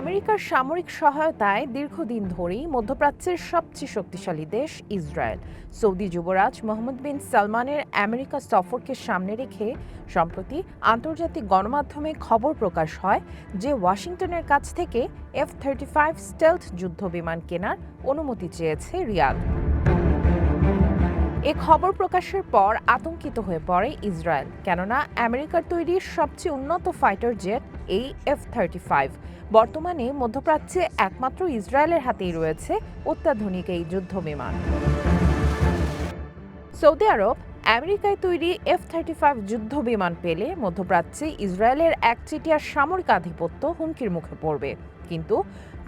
আমেরিকার সামরিক সহায়তায় দীর্ঘদিন ধরেই মধ্যপ্রাচ্যের সবচেয়ে শক্তিশালী দেশ ইসরায়েল। সৌদি যুবরাজ মোহাম্মদ বিন সালমানের আমেরিকা সফরকে সামনে রেখে সম্প্রতি আন্তর্জাতিক গণমাধ্যমে খবর প্রকাশ হয় যে ওয়াশিংটনের কাছ থেকে এফ থার্টি ফাইভ স্টেলথ যুদ্ধ বিমান কেনার অনুমতি চেয়েছে রিয়াদ। এ খবর প্রকাশের পর আতঙ্কিত হয়ে পড়ে ইসরায়েল, কেননা আমেরিকার তৈরি সবচেয়ে উন্নত ফাইটার জেট এই এফ থার্টি ফাইভ। বর্তমানে মধ্যপ্রাচ্যে একমাত্র ইসরায়েলের হাতেই রয়েছে অত্যাধুনিক এই যুদ্ধ বিমান সৌদি আরব, আমেরিকায় তৈরি এফ থার্টি ফাইভ যুদ্ধ বিমান পেলে মধ্যপ্রাচ্যে ইসরায়েলের একচেটিয়া সামরিক আধিপত্য হুমকির মুখে পড়বে। কিন্তু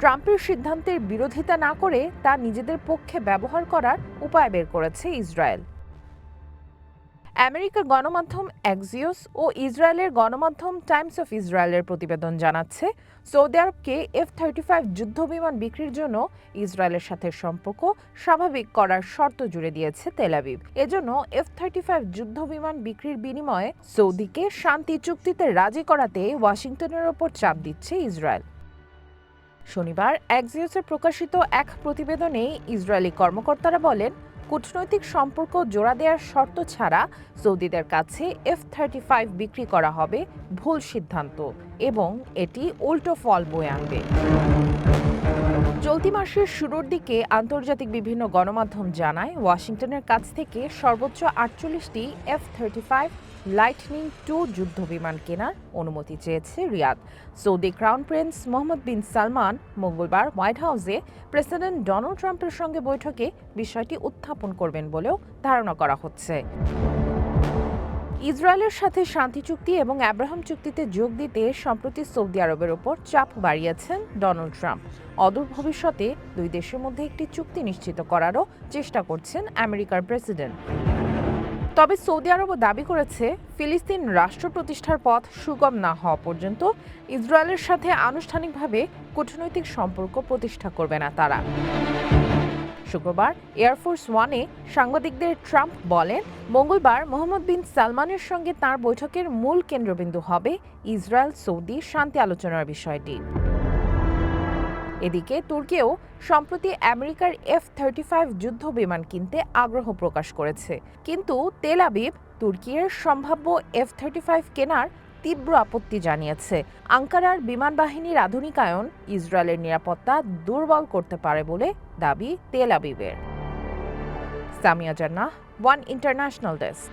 ট্রাম্পের সিদ্ধান্তের বিরোধিতা না করে তা নিজেদের পক্ষে ব্যবহার করার উপায় বের করেছে ইসরায়েল। আমেরিকার গণমাধ্যম এক্সিওস ও ইসরায়েলের গণমাধ্যম টাইমস অফ ইসরায়েলের প্রতিবেদন জানাচ্ছে, সৌদি আরবকে এফ থার্টি ফাইভ যুদ্ধবিমান বিক্রির জন্য ইসরায়েলের সাথে সম্পর্ক স্বাভাবিক করার শর্ত জুড়ে দিয়েছে তেলাবিব এজন্য এফ থার্টি ফাইভ যুদ্ধবিমান বিক্রির বিনিময়ে সৌদিকে শান্তি চুক্তিতে রাজি করাতে ওয়াশিংটনের ওপর চাপ দিচ্ছে ইসরায়েল। শনিবার এক্সিওসে প্রকাশিত এক প্রতিবেদনে ইসরায়েলি কর্মকর্তারা বলেন, কূটনৈতিক সম্পর্ক জোড়া দেওয়ার শর্ত ছাড়া সৌদিদের কাছে এফ থার্টি ফাইভ বিক্রি করা হবে ভুল সিদ্ধান্ত এবং এটি উল্টো ফল বয়ে আনবে। চলতি মাসের শুরুর দিকে আন্তর্জাতিক বিভিন্ন গণমাধ্যম জানায়, ওয়াশিংটনের কাছ থেকে সর্বোচ্চ আটচল্লিশটি F thirty five Lightning two যুদ্ধ বিমান কেনার অনুমতি চেয়েছে Riyadh. Saudi crown prince Mohammed bin Salman মঙ্গলবার হোয়াইট হাউসে প্রেসিডেন্ট ডোনাল্ড ট্রাম্পের সঙ্গে বৈঠকে বিষয়টি উত্থাপন করবেন বলেও ধারণা করা হচ্ছে। ইসরায়েলের সাথে শান্তি চুক্তি এবং আব্রাহাম চুক্তিতে যোগ দিতে সম্প্রতি সৌদি আরবের ওপর চাপ বাড়িয়েছেন ডোনাল্ড ট্রাম্প। অদূর ভবিষ্যতে দুই দেশের মধ্যে একটি চুক্তি নিশ্চিত করারও চেষ্টা করছেন আমেরিকার প্রেসিডেন্ট। তবে সৌদি আরবও দাবি করেছে ফিলিস্তিন রাষ্ট্র প্রতিষ্ঠার পথ সুগম না হওয়া পর্যন্ত ইসরায়েলের সাথে আনুষ্ঠানিকভাবে কূটনৈতিক সম্পর্ক প্রতিষ্ঠা করবে না তারা। শুক্রবার এয়ারফোর্স ওয়ানে সাংবাদিকদের ট্রাম্প বলেন, মঙ্গলবার মোহাম্মদ বিন সালমানের সঙ্গে তার বৈঠকের মূল কেন্দ্রবিন্দু হবে ইসরায়েল সৌদি শান্তি আলোচনার বিষয়টি। এদিকে তুর্কিও সম্প্রতি আমেরিকার এফ থার্টি ফাইভ যুদ্ধ বিমান কিনতে আগ্রহ প্রকাশ করেছে। কিন্তু তেল আবিব তুর্কির সম্ভাব্য এফ থার্টি ফাইভ কেনার তীব্র আপত্তি জানিয়েছে। আঙ্কারার বিমান বাহিনীর আধুনিকায়ন ইসরায়েলের নিরাপত্তা দুর্বল করতে পারে বলে দাবি তেল আবিবের। সামিয়া জান্নাহ ওয়ান ইন্টারন্যাশনাল ডেস্ক